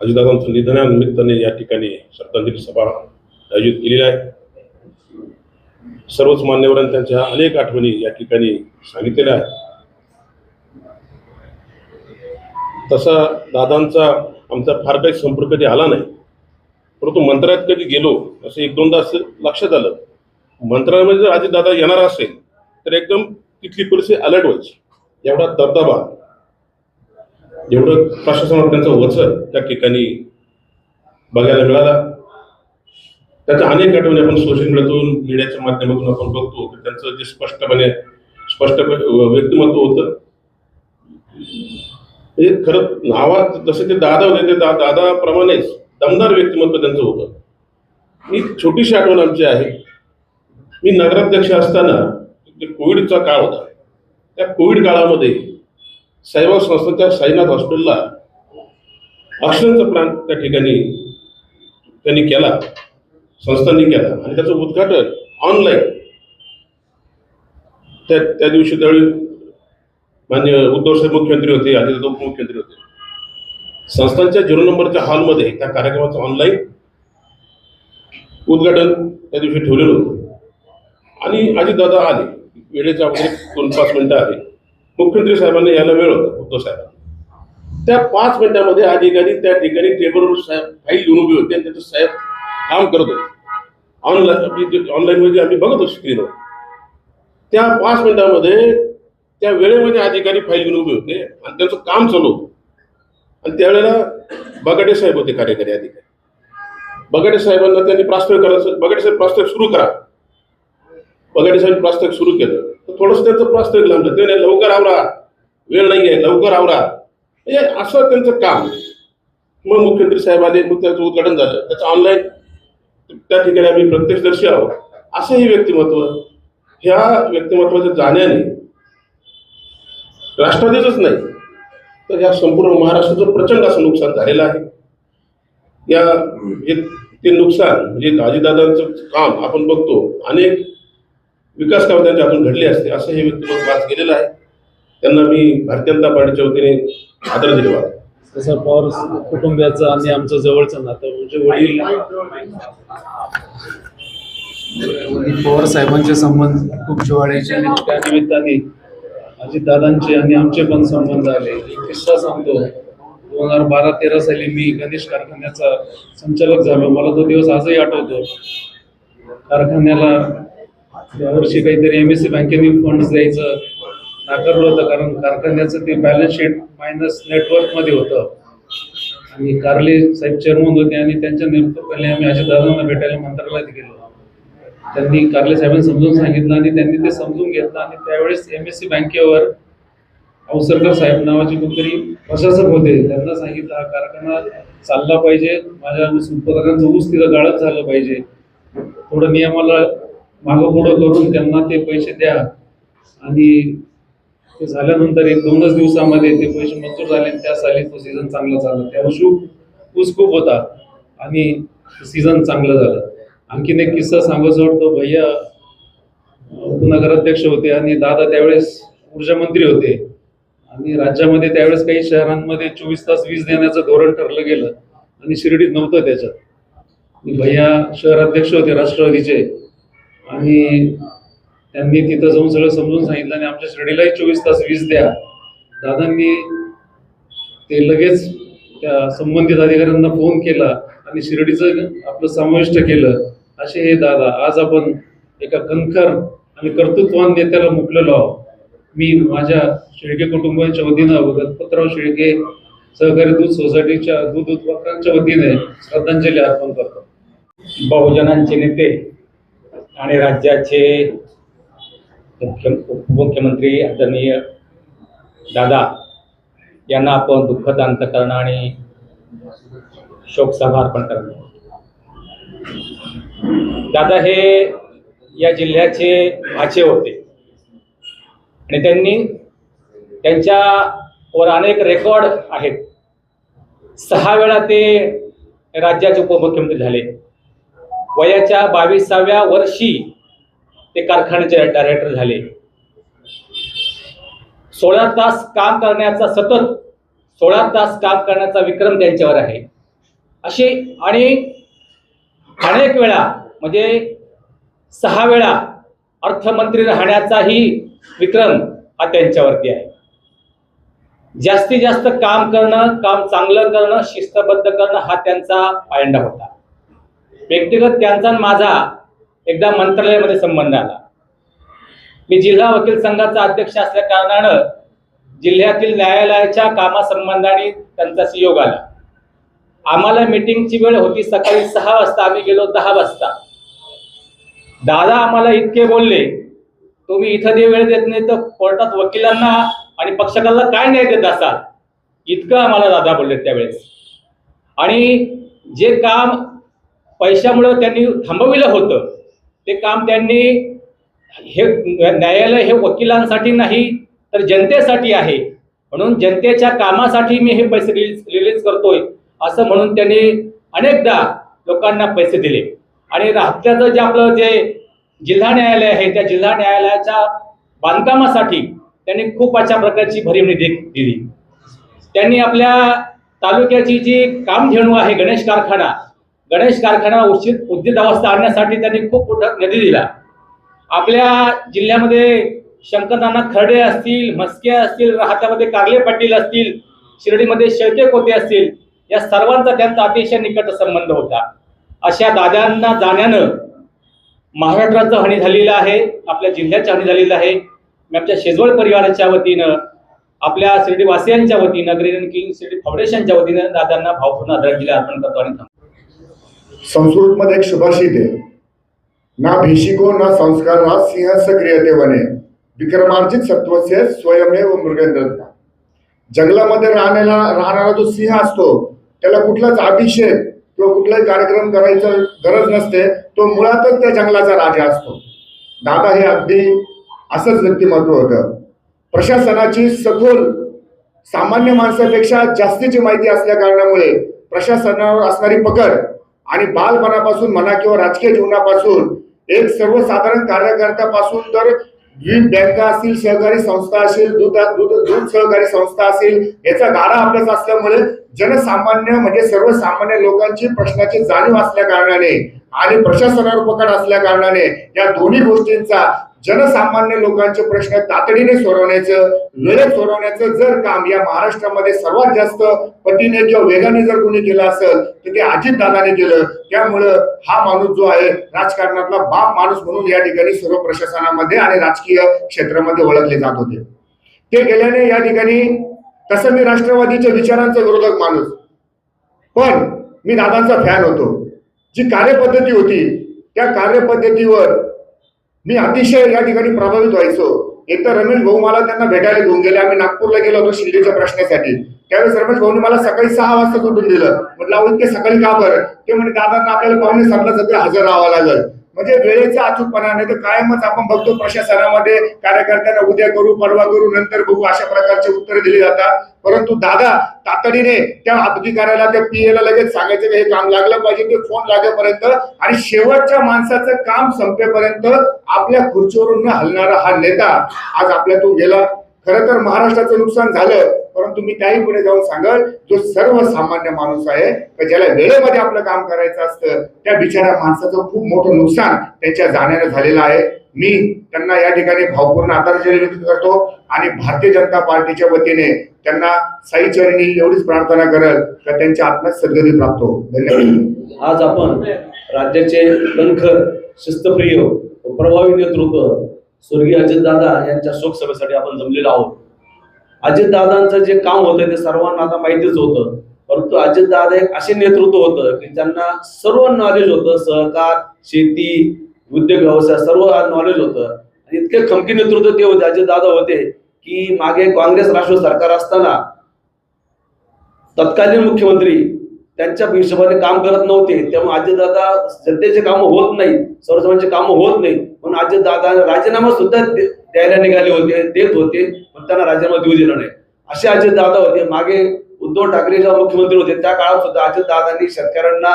अजितदादांचं निधनानिमित्ताने या ठिकाणी श्रद्धांजली सभा आयोजित केलेली आहे. सर्वच मान्यवरांनी त्यांच्या अनेक आठवणी या ठिकाणी सांगितलेल्या आहेत. तसा दादांचा आमचा फार काही संपर्क कधी आला नाही परंतु मंत्रालयात कधी गेलो असं एक दोनदा असं लक्षात आलं. मंत्रालयामध्ये जर आजी दादा येणार असेल तर एकदम तिथली परिस्थिती अलर्ट व्हायची. एवढा दबदबा. एवढं प्रशासनावर त्यांचं वचन त्या ठिकाणी बघायला मिळाला. त्याच्या अनेक आठवणी आपण सोशल मीडियातून मीडियाच्या माध्यमातून आपण बघतो. की त्यांचं जे स्पष्टपणे स्पष्ट व्यक्तिमत्व होतं. हे खरं नावात जसे ते दादा होते ते दा दादाप्रमाणेच दमदार व्यक्तिमत्व त्यांचं होतं. ही छोटीशी आठवण आमची आहे. मी नगराध्यक्ष असताना कोविडचा काळ होता. त्या कोविड काळामध्ये साईबाबा संस्थेच्या साईनाथ हॉस्पिटलला ऑक्सिजनचा प्लांट त्या ठिकाणी त्यांनी केला संस्थांनी केला. आणि त्याचं उद्घाटन ऑनलाईन त्या त्या दिवशी त्यावेळी मान्य उद्धव साहेब मुख्यमंत्री होते आदित्य उपमुख्यमंत्री होते. संस्थांच्या झिरो नंबरच्या हॉलमध्ये त्या कार्यक्रमाचं ऑनलाईन उद्घाटन त्या दिवशी ठेवलेलं होतं. आणि अजितदादा आले वेळेच्या अगोदर दोन पाच मिनटं आले. मुख्यमंत्री साहेबांनी यायला वेळ होता उद्धव साहेबांना. त्या पाच मिनिटामध्ये अधिकारी त्या ठिकाणी टेबलवर साहेब फाईल घेऊन उभे होते आणि त्याचं साहेब काम करत होते. ऑनलाईन ऑनलाईन मध्ये आम्ही बघत होतो स्क्रीनवर त्या पाच मिनिटामध्ये त्या वेळेमध्ये अधिकारी फाईल घेऊन उभे होते आणि त्यांचं काम चालू होतं. आणि त्यावेळेला बगाडे साहेब होते कार्यकारी अधिकारी. बगाडे साहेबांना त्यांनी प्रास्ताविक करायचं बगाडे साहेब प्रास्ताविक सुरू करा. बगाडे प्रास्ताविक सुरू केलं. तर थोडंसं त्यांचं प्रास्ताविक लांबलं ते नाही, लवकर आवरा. वेळ नाही आहे लवकर आवरा. म्हणजे असं त्यांचं काम. मग मुख्यमंत्री साहेब आले. मग त्याचं उद्घाटन झालं. त्याचं ऑनलाईन त्या ठिकाणी आम्ही प्रत्यक्षदर्शी आहोत. असंही व्यक्तिमत्व. ह्या व्यक्तिमत्वाच्या जाण्याने राष्ट्रवादीच नाही तर ह्या संपूर्ण महाराष्ट्राचं प्रचंड असं नुकसान झालेलं आहे. या हे ते नुकसान म्हणजे अजितदादांचं काम आपण बघतो. अनेक विकास कामं त्यांच्या हातून घडले असते असं हे व्यक्तिमत्व आज गेलेलं आहे. त्यांना मी भारतीय जनता पार्टीच्या वतीने आदरांजली वाहतो तसं पवार कुटुंबियाचं आणि आमचं जवळचं नातं म्हणजे वडील. वडील पवार साहेबांचे संबंध खूप जिव्हाळ्याचे आणि त्या निमित्ताने अजितदादांचे आणि आमचे पण संबंध आले. एक किस्सा सांगतो. दोन हजार बारा तेरा साली मी गणेश कारखान्याचा संचालक झालो. मला तो दिवस आजही आठवतो. कारखान्याला यावर्षी काहीतरी एम एस सी बँकेने फंड्स द्यायचं नाकारलं होतं कारण कारखान्याचं ते बॅलन्स शीट मायनस नेटवर्कमध्ये होतं. आणि कारले साहेब चेअरमन होते आणि त्यांच्या नेतृत्वाखाली आम्ही अजितदादांना भेटायला मंत्रालयात गेलो. त्यांनी कारले साहेबांनी समजून सांगितलं आणि त्यांनी ते समजून घेतलं आणि त्यावेळेस एम एस सी बँकेवर अवसरकर साहेब नावाचे कोणतरी प्रशासक होते. त्यांना सांगितलं हा कारखाना चालला पाहिजे. माझ्या उत्पादकांचं ऊस तिथं गाळत झालं पाहिजे. थोडं नियमाला मागं पुढं करून त्यांना ते पैसे द्या. आणि ते झाल्यानंतर एक दोनच दिवसामध्ये ते पैसे मंजूर झाले त्या साली तो सीझन चांगला झाला. त्या वर्षी ऊस खूप होता आणि सीझन चांगलं झालं. आणखीन एक किस्सा सांगायचा वाटतो भैया उपनगराध्यक्ष होते आणि दादा त्यावेळेस ऊर्जा मंत्री होते. आणि राज्यामध्ये त्यावेळेस काही शहरांमध्ये चोवीस तास वीज देण्याचं धोरण ठरलं गेलं आणि शिर्डीत नव्हतं त्याच्यात. भैया शहराध्यक्ष होते राष्ट्रवादीचे. आणि त्यांनी तिथं जाऊन सगळं समजून सांगितलं आणि आमच्या शिर्डीलाही चोवीस तास वीज द्या. दादांनी ते लगेच त्या संबंधित अधिकाऱ्यांना फोन केला आणि शिर्डीचं आपलं समाविष्ट केलं. असे हे दादा आज आपण एका कणखर आणि कर्तृत्वान नेत्याला मुकलेलो आहोत. मी माझ्या शेळके कुटुंबाच्या वतीनं गणपतराव शेळके सहकारी दूध सोसायटीच्या दूध उत्पादकांच्या वतीने श्रद्धांजली अर्पण करतो. बहुजनांचे नेते आणि राज्याचे मुख्य उपमुख्यमंत्री आदरणीय दादा यांना आपण दुःखद अंतकरण आणि शोकसभा अर्पण करणं दादा हे या जिल्ह्याचे भाचे होते. आणि त्यांनी त्यांच्यावर अनेक रेकॉर्ड आहेत. सहा वेळा ते राज्याचे उपमुख्यमंत्री झाले. वयाच्या बावीसाव्या वर्षी ते कारखान्याचे डायरेक्टर झाले. सोळा तास काम करण्याचा सतत सोळा तास काम करण्याचा विक्रम त्यांच्यावर आहे. अशी आणि अनेक वेळा म्हणजे सहा वेळा अर्थमंत्री राहण्याचाही विक्रम हा त्यांच्यावरती आहे. जास्तीत जास्त काम करणं काम चांगलं करणं शिस्तबद्ध करणं हा त्यांचा पायंडा होता. व्यक्तिगत त्यांचा आणि माझा एकदा मंत्रालयामध्ये संबंध आला. मी जिल्हा वकील संघाचा अध्यक्ष असल्या कारणानं जिल्ह्यातील न्यायालयाच्या कामासंबंधाने त्यांचा योग आला. आम्हाला मीटिंगची वेळ होती सकाळी सहा वाजता. आम्ही गेलो दहा वाजता. दादा आम्हाला इतके बोलले तुम्ही इथं जे वेळ देत नाही तर कोर्टात वकिलांना आणि पक्षकाला काय न्याय देत असाल? इतकं आम्हाला दादा बोलले त्यावेळेस. आणि जे काम पैशामुळं त्यांनी थांबविलं होतं. ते काम त्यांनी हे न्यायालय हे वकिलांसाठी नाही तर जनतेसाठी आहे. म्हणून जनतेच्या कामासाठी मी हे पैसे रिलीज रिलीज करतोय असं म्हणून त्यांनी अनेकदा लोकांना पैसे दिले. आणि राहत्याचं जे आपलं जे जिल्हा न्यायालय आहे त्या जिल्हा न्यायालयाच्या बांधकामासाठी त्यांनी खूप अशा प्रकारची भरीव निधी दिली. त्यांनी आपल्या तालुक्याची जी कामधेणू आहे गणेश कारखाना गणेश कारखाना उचित उद्दित अवस्था आणण्यासाठी त्यांनी खूप मोठा निधी दिला. आपल्या जिल्ह्यामध्ये शंकरनाना खर्डे असतील मस्के असतील राहत्यामध्ये कारले पाटील असतील शिर्डीमध्ये शेळके कोते असतील या सर्वांचा त्यांचा अतिशय निकट संबंध होता. अशा दादांना जाण्यानं महाराष्ट्राचं हानी झालेलं आहे आपल्या जिल्ह्याचं हानी झालेलं आहे. मी आमच्या शेजवळ परिवाराच्या वतीनं आपल्या शिर्डीवासियांच्या वतीनं ग्रीन किंग शिर्डी फाउंडेशनच्या वतीनं दादांना भावपूर्ण आदरांजली अर्पण करतो आणि संस्कृतमध्ये एक सुभाषित आहे. ना भिशिको ना संस्कार ना सिंहस्थ क्रियते वने विक्रमार्जित सत्वस्य स्वयमेव मृगेंद्र जंगलामध्ये राहण्याला राहणारा जो सिंह असतो त्याला कुठलाच अभिषेक किंवा कुठलाही कार्यक्रम करायचा गरज नसते. तो मुळातच त्या जंगलाचा राजा असतो. दादा हे अगदी असंच व्यक्तिमत्व होतं. प्रशासनाची सखोल सामान्य माणसापेक्षा जास्तीची माहिती असल्या कारणामुळे प्रशासनावर असणारी पकड आणि बालपणापासून म्हणा किंवा राजकीय जीवनापासून एक सर्वसाधारण कार्यकर्त्यापासून तर विविध बँका असतील सहकारी संस्था असेल दूध दूध सहकारी संस्था असेल याचा गाडा अभ्यास असल्यामुळे जनसामान्य म्हणजे सर्वसामान्य लोकांची प्रश्नाची जाणीव असल्या कारणाने आणि प्रशासनावर पकड असल्या कारणाने या दोन्ही गोष्टींचा जनसामान्य लोकांचे प्रश्न तातडीने सोडवण्याचं वेळेत सोडवण्याचं जर काम या महाराष्ट्रामध्ये सर्वात जास्त पटीने किंवा वेगाने जर कोणी केलं असेल तर ते अजित दादाने केलं. त्यामुळं हा माणूस जो आहे राजकारणातला बाप माणूस म्हणून या ठिकाणी सर्व प्रशासनामध्ये आणि राजकीय क्षेत्रामध्ये ओळखले जात होते. ते गेल्याने या ठिकाणी तसं मी राष्ट्रवादीच्या विचारांचा विरोधक माणूस. पण मी दादांचा फॅन होतो. जी कार्यपद्धती होती त्या कार्यपद्धतीवर मी अतिशय या ठिकाणी प्रभावित व्हायचो. एकतर रमेश भाऊ मला त्यांना भेटायला घेऊन गेले. आम्ही नागपूरला गेलो होतो शिंदेच्या प्रश्नासाठी. त्यावेळेस रमेश भाऊनी मला सकाळी सहा वाजता उठून दिलं. म्हटलं इतके सकाळी का बरं? ते म्हणजे दादांना आपल्याला पाहुणे सातला सध्या हजर राहावं लागेल. म्हणजे वेळेचा अचूकपणा नाही तर कायमच आपण बघतो प्रशासनामध्ये कार्यकर्त्यांना उद्या करू परवा करू नंतर बघू अशा प्रकारचे उत्तरे दिली जातात. परंतु दादा तातडीने त्या अधिकाऱ्याला त्या पीएला लगेच सांगायचं हे काम लागलं पाहिजे ते फोन लागेपर्यंत आणि शेवटच्या माणसाचं काम संपेपर्यंत आपल्या खुर्चीवरून न हलणारा हा नेता आज आपल्यातून गेला. खर तर महाराष्ट्राचं नुकसान झालं. परंतु मी त्याही पुढे जाऊन सांगल जो सर्वसामान्य माणूस आहे का ज्याला वेळेमध्ये आपलं काम करायचं असतं त्या बिचाऱ्या माणसाचं खूप मोठं नुकसान त्यांच्या जाण्यानं झालेलं आहे. मी त्यांना या ठिकाणी भावपूर्ण आदरांजली व्यक्त करतो आणि भारतीय जनता पार्टीच्या वतीने त्यांना साई चरणी एवढीच प्रार्थना करत का त्यांच्या आत्म्यात सद्गती प्राप्त हो. धन्यवाद. आज आपण राज्याचे कणखर शिस्तप्रिय प्रभावी नेतृत्व स्वर्गीय अजितदादा यांच्या शोकसभेसाठी आपण जमलेलो आहोत. अजितदादांचं जे काम होतं ते सर्वांना आता माहितीच होतं. परंतु अजितदादा एक असे नेतृत्व होतं की ज्यांना सर्व नॉलेज होतं सहकार शेती उद्योग व्यवसाय सर्व नॉलेज होतं. आणि इतके खमकी नेतृत्व ते होते अजितदादा होते की मागे काँग्रेस राष्ट्रीय सरकार असताना तत्कालीन मुख्यमंत्री त्यांच्या हिशोबाने काम करत नव्हते. त्यामुळे अजितदादा जनतेचे कामं होत नाही सर्वसामान्यांचे कामं होत नाही. म्हणून अजितदादा राजीनामा सुद्धा द्यायला निघाले होते देत होते पण त्यांना राजीनामा देऊ दिला नाही. असे अजितदादा होते. मागे उद्धव ठाकरे जेव्हा मुख्यमंत्री होते. त्या काळात सुद्धा अजितदादांनी शेतकऱ्यांना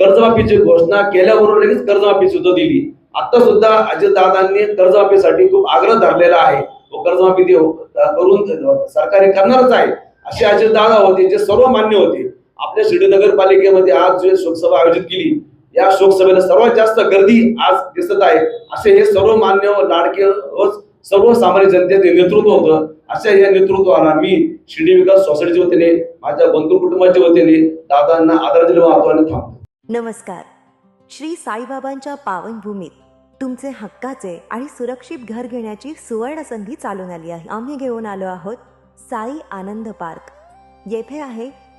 कर्जमाफीची घोषणा केल्याबरोबर लगेच कर्जमाफी सुद्धा दिली. आता सुद्धा अजितदादांनी कर्जमाफीसाठी खूप आग्रह धरलेला आहे. व कर्जमाफी देऊ करून हे करणारच आहे. असे अजितदादा होते जे सर्व मान्य होते. आपल्या शिर्डी नगरपालिकेमध्ये आज जे शोकसभा आयोजित केली या शोकसभेला सर्वात जास्त गर्दी आज दिसत आहे. असे हे सर्व मान्य लाडके सर्वसामान्य जनतेचे नेतृत्व होतं. अशा या नेतृत्वाला मी शिर्डी विकास सोसायटीच्या वतीने माझ्या बंधू कुटुंबाच्या वतीने दादांना आदरांजली वाहतो आणि थांबतो. नमस्कार. श्री साईबाबांच्या पावनभूमीत तुमचे हक्काचे आणि सुरक्षित घर घेण्याची सुवर्ण संधी चालून आली आहे. आम्ही घेऊन आलो आहोत साई आनंद पार्क. येथे आहे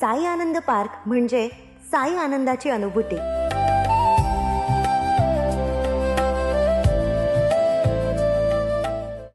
साई आनंद पार्क म्हणजे साई आनंदाची अनुभूती.